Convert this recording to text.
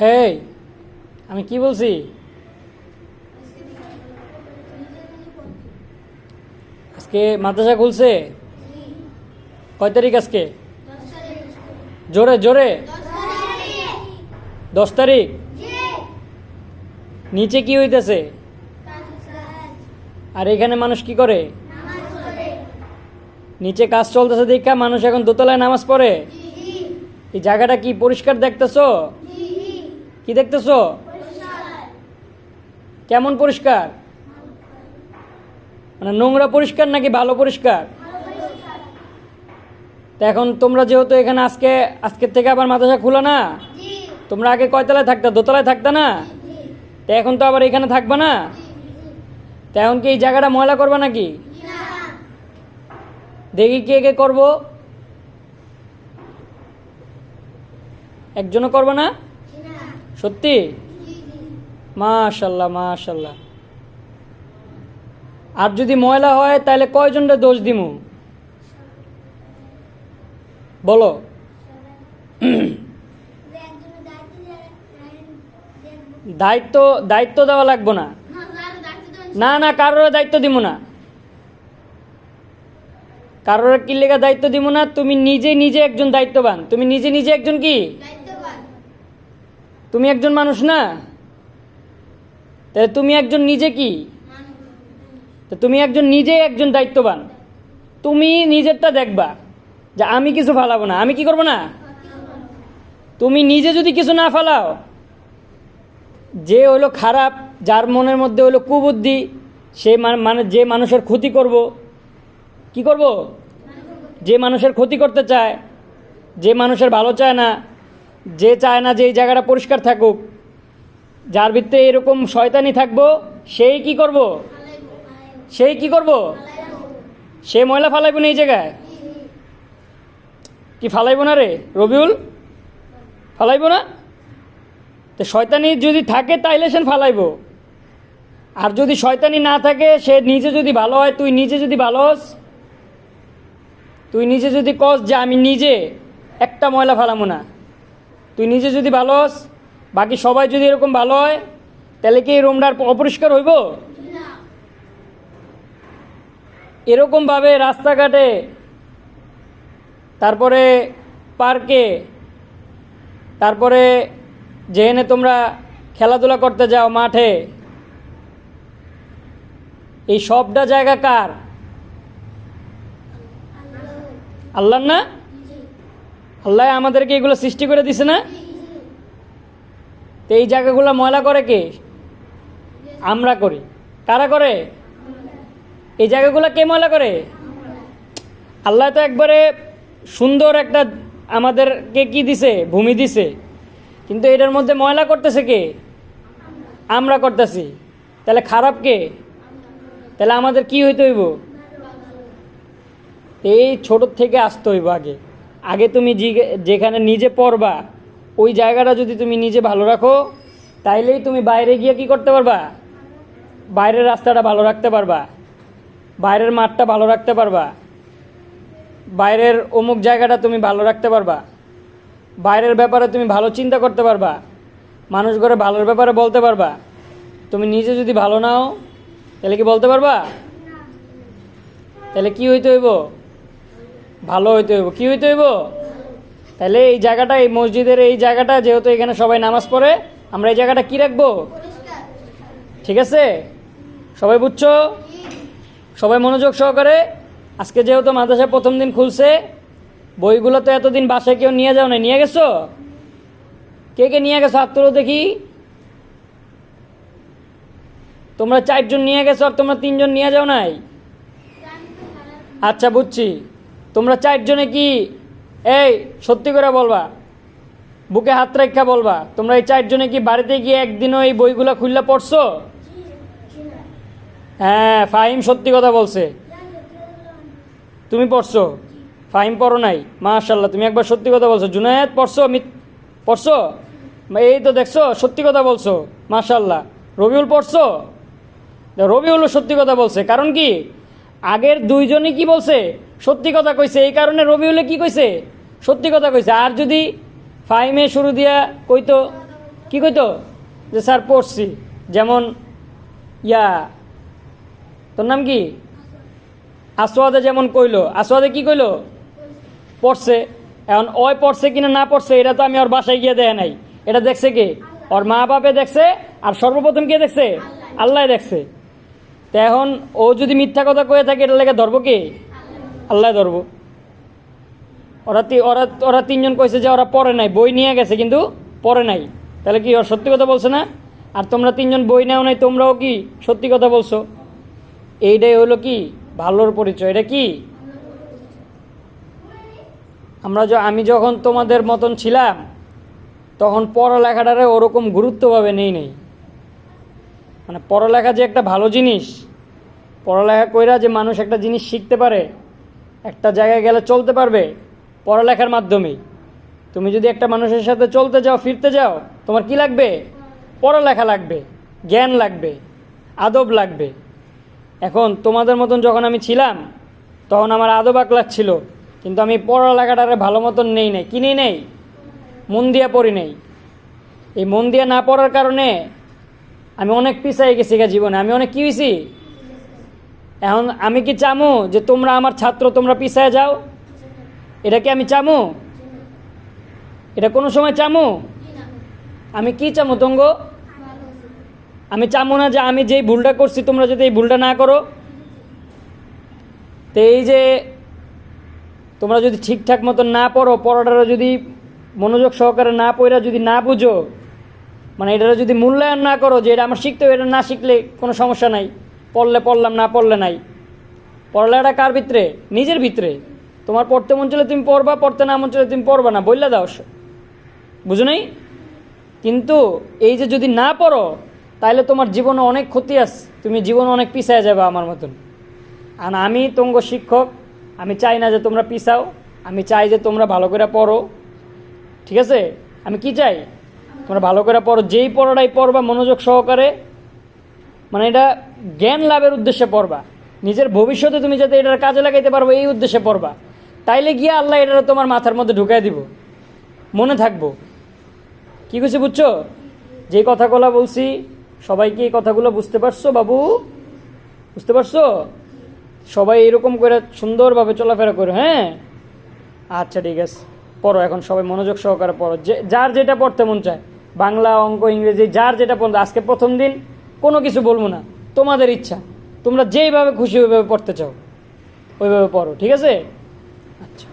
এই, আমি কি বলছি? আজকে মাদ্রাসা খুলছে? কয় তারিখ আজকে? জোরে জোরে। দশ তারিখ? নিচে কি হইতেছে? আর এখানে মানুষ কি করে? নিচে কাজ চলতেছে দেখা, মানুষ এখন দোতলায় নামাজ পড়ে। এই জায়গাটা কি পরিষ্কার দেখতেছো? কি দেখতেছো? কেমন পরিষ্কার? মানে নোংরা পরিষ্কার নাকি ভালো পরিষ্কার? তো এখন তোমরা যেহেতু এখানে আজকে, আজকের থেকে আবার মাদ্রাসা খুলো না? তোমরা আগে কয়তলায় থাকতা? দোতলায় থাকতা না? তো এখন তো আবার এখানে থাকবা না? তো এখন কি এই জায়গাটা ময়লা করবা নাকি? দেখি কে কে করব। একজনও করব না? সত্যি? মাশাল্লাহ মাশাল্লাহ। আর যদি ময়লা হয়, তাহলে কয়জনটা দোষ দিমু? বলো। দায়িত্ব দায়িত্ব দেওয়া লাগবো না। না না, কারোর দায়িত্ব দিব না। কারোর কি লেগা দায়িত্ব দিব না? তুমি নিজে নিজে একজন দায়িত্ববান। তুমি নিজে নিজে একজন কি? তুমি একজন মানুষ না? তাহলে তুমি একজন নিজে কি? তো তুমি একজন নিজে একজন দায়িত্ববান। তুমি নিজেরটা দেখবা যে আমি কিছু ফালাবো না। আমি কি করব না? তুমি নিজে যদি কিছু না ফালাও, যে হলো খারাপ, যার মনের মধ্যে হলো কুবুদ্ধি, সে মানে যে মানুষের ক্ষতি করব, কি করব? যে মানুষের ক্ষতি করতে চায়, যে মানুষের ভালো চায় না যে চায় না যে এই জায়গাটা পরিষ্কার থাকুক, যার ভিতরে এরকম শয়তানি থাকব, সেই কি করব? সেই কি করব? সে ময়লা ফালাইব না এই জায়গায়? কি ফালাইব না রে? রবিউল? ফালাইব না? তো শয়তানি যদি থাকে তাইলে সে ফালাইব। আর যদি শয়তানি না থাকে, সে নিজে যদি ভালো হয়, তুই নিজে যদি ভালো হস, তুই নিজে যদি কস যে আমি নিজে একটা ময়লা ফালামো না। তুই নিজে যদি ভালো হস, বাকি সবাই যদি এরকম ভালো হয়, তাহলে কি এই আর অপরিষ্কার হইব? এরকমভাবে রাস্তাঘাটে, তারপরে পার্কে, তারপরে যেহেনে তোমরা খেলাধুলা করতে যাও মাঠে, এই সবটা জায়গা কার? আল্লাহ না? আল্লাহ আমাদেরকে এগুলো সৃষ্টি করে দিছে না? তো এই জায়গাগুলো ময়লা করে কে? আমরা করি। কারা করে? এই জায়গাগুলো কে ময়লা করে? আল্লাহ তো একবারে সুন্দর একটা আমাদেরকে কি দিছে? ভূমি দিছে। কিন্তু এটার মধ্যে ময়লা করতেছে কে? আমরা করতেছি। তাহলে খারাপ কে? তাহলে আমাদের কি হইতে হইব? এই ছোট থেকে আসতে হইব আগে। আগে তুমি যেখানে নিজে পড়বা, ওই জায়গাটা যদি তুমি নিজে ভালো রাখো, তাইলেই তুমি বাইরে গিয়ে কি করতে পারবা? বাইরের রাস্তাটা ভালো রাখতে পারবা। বাইরের মাঠটা ভালো রাখতে পারবা। বাইরের অমুক জায়গাটা তুমি ভালো রাখতে পারবা। বাইরের ব্যাপারে তুমি ভালো চিন্তা করতে পারবা। মানুষ করে ভালোর ব্যাপারে বলতে পারবা। তুমি নিজে যদি ভালো নাও, তাহলে কি বলতে পারবা? তাহলে কি হইতে হইব? ভালো হইতে হইব। কি হইতে হইব? তাহলে এই জায়গাটা, এই মসজিদের এই জায়গাটা, যেহেতু এখানে সবাই নামাজ পড়ে, আমরা এই জায়গাটা কি রাখব? ঠিক আছে? সবাই বুঝছ? সবাই মনোযোগ সহকারে। আজকে যেহেতু মাদ্রাসা প্রথম দিন খুলছে, বইগুলো তো এতদিন বাসায় কেউ নিয়ে যাও না নিয়ে গেছো? কে কে নিয়ে গেছো? হাত দেখি। তোমরা চারজন নিয়ে গেছো আর তোমরা তিনজন নিয়ে যাও নাই? আচ্ছা বুঝছি। তোমরা চারজনে কি এই সত্যি করে বলবা? বুকে হাত রেখা বলবা? তোমরা এই চারজনে কি বাড়িতে গিয়ে একদিনও এই বইগুলো খুললে পড়ছো? হ্যাঁ ফাহিম সত্যি কথা বলছে। তুমি পড়ছো? ফাহিম পড়ো নাই। মাশাল্লাহ তুমি একবার সত্যি কথা বলছো। জুনায়েদ, পড়ছো? পড়ছো? এই তো দেখছ, সত্যি কথা বলছো। মাশাল্লাহ রবিউল পড়ছো? রবিউল সত্যি কথা বলছে। কারণ কি? আগের দুইজনই কি বলছে? সত্যি কথা কইছে, এই কারণে রবিউলে কি কইছে? সত্যি কথা কইছে। আর যদি ফাইমে শুরু দিয়া কইতো, কি কইতো? যে, স্যার, পড়ছি। যেমন, ইয়া, তোর নাম কি? আসোয়াদে যেমন কইলো। আসোয়াদে কি কইলো? পড়ছে। এখন ওই পড়ছে কিনা না পড়ছে, এটা তো আমি ওর বাসায় গিয়ে দেয় নাই। এটা দেখছে কে? ওর মা বাপে দেখছে, আর সর্বপ্রথম কে দেখছে? আল্লাহ দেখছে। তো এখন, ও যদি মিথ্যা কথা কয়ে থাকে এটা লেগে ধরবো কে? আল্লাহ ধরবো। ওরা ওরা ওরা তিনজন কইছে যে ওরা পড়ে নাই, বই নিয়ে গেছে কিন্তু পড়ে নাই। তাহলে কি ওর সত্যি কথা বলছে না? আর তোমরা তিনজন বই নেও নাই, তোমরাও কি সত্যি কথা বলছো? এইটাই হলো কি? ভালোর পরিচয়। এটা কি? আমরা আমি যখন তোমাদের মতন ছিলাম, তখন পড়ালেখাটারে ওরকম গুরুত্বভাবে নেই নেই। মানে পড়ালেখা যে একটা ভালো জিনিস, পড়ালেখা কইরা যে মানুষ একটা জিনিস শিখতে পারে একটা জায়গায় গেলে চলতে পারবে পড়ালেখার মাধ্যমেই তুমি যদি একটা মানুষের সাথে চলতে যাও, ফিরতে যাও, তোমার কি লাগবে? পড়ালেখা লাগবে, জ্ঞান লাগবে, আদব লাগবে। এখন তোমাদের মতন যখন আমি ছিলাম, তখন আমার আদব আকলাক ছিল, কিন্তু আমি পড়ালেখাটারে ভালো মতন নেই নাই। কি নেই নেই? মন দিয়া পড়ি নেই। এই মন দিয়া না পড়ার কারণে আমি অনেক পিছাই গেছি গা জীবনে। আমি অনেক কি হয়েছি এখন আমি কি চামু যে তোমরা আমার ছাত্র, তোমরা পিছায় যাও? এটা কি আমি চামু? এটা কোনো সময় চামু? আমি কি চামু তঙ্গ? আমি চামু না যে আমি যেই ভুলটা করছি, তোমরা যদি এই ভুলটা না করো। তো এই যে তোমরা যদি ঠিকঠাক মতো না পড়ো পড়াটা যদি মনোযোগ সহকারে না পড়া, যদি না বুঝো মানে এটা যদি মূল্যায়ন না করো যে এটা আমার শিখতে হবে, এটা না শিখলে কোনো সমস্যা নাই। পড়লে পড়লাম, না পড়লে নাই। পড়ালেখাটা কার ভিতরে? নিজের ভিতরে। তোমার পড়তে মন চলে তুমি পড়বা, পড়তে না মন চলে তুমি পড়বা না বললে দাও বুঝো নাই? কিন্তু এই যে যদি না পড়ো তাহলে তোমার জীবনে অনেক ক্ষতি আছে। তুমি জীবনে অনেক পিছায় যাবে আমার মতন। আর আমি তঙ্গ শিক্ষক, আমি চাই না যে তোমরা পিছাও, আমি চাই যে তোমরা ভালো করে পড়ো। ঠিক আছে? আমি কি চাই? তোমরা ভালো করে পড়ো, যেই পড়াটাই পড়বা, মনোযোগ সহকারে মানে এটা জ্ঞান লাভের উদ্দেশ্যে পড়বা। নিজের ভবিষ্যতে তুমি যাতে এটার কাজে লাগাইতে পারব, এই উদ্দেশ্যে পড়বা। তাইলে গিয়ে আল্লাহ এটা তোমার মাথার মধ্যে ঢুকাই দিব। মনে থাকব। কি কিছু বুঝছ? যে কথাগুলো বলছি, সবাই কি এই কথাগুলো বুঝতে পারছ, বাবু? বুঝতে পারছ? সবাই এরকম করে সুন্দরভাবে চলাফেরা করো হ্যাঁ? আচ্ছা ঠিক আছে। পড়ো, এখন সবাই মনোযোগ সহকারে পড়ো। যে, যার যেটা পড়তে মন চায়। বাংলা, অঙ্ক, ইংরেজি, যার যেটা পড়তে আজকে প্রথম দিন কোনো কিছু বলব না। তোমাদের ইচ্ছা। তোমরা যেইভাবে খুশি ওইভাবে পড়তে চাও। ওইভাবে পড়ো, ঠিক আছে? আচ্ছা।